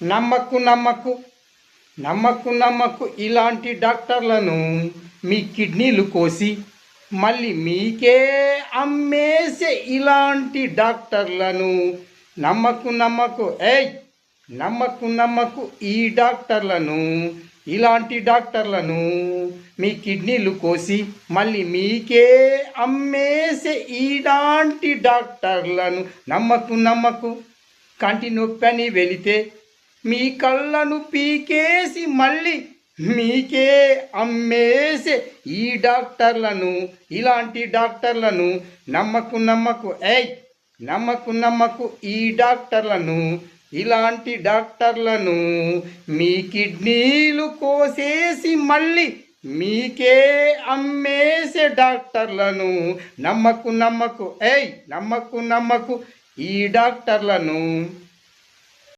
నమ్మకు నమ్మకు నమ్మకు నమ్మకు ఇలాంటి డాక్టర్లను మీ కిడ్నీలు కోసి మళ్ళీ మీకే అమ్మేసే ఇలాంటి డాక్టర్లను నమ్మకు నమ్మకు ఏయ్! నమ్మకు నమ్మకు ఈ డాక్టర్లను ఇలాంటి డాక్టర్లను మీ కిడ్నీలు కోసి మళ్ళీ మీకే అమ్మేసే ఇలాంటి డాక్టర్లను నమ్మకు నమ్మకు కంటి నొప్పి అని వెళితే మీ కళ్ళను పీకేసి మళ్ళీ మీకే అమ్మేసే ఈ డాక్టర్లను ఇలాంటి డాక్టర్లను నమ్మకు నమ్మకు ఏయ్ నమ్మకు నమ్మకు ఈ డాక్టర్లను ఇలాంటి డాక్టర్లను మీ కిడ్నీలు కోసేసి మళ్ళీ మీకే అమ్మేసే డాక్టర్లను నమ్మకు నమ్మకు ఏయ్ నమ్మకు నమ్మకు ఈ డాక్టర్లను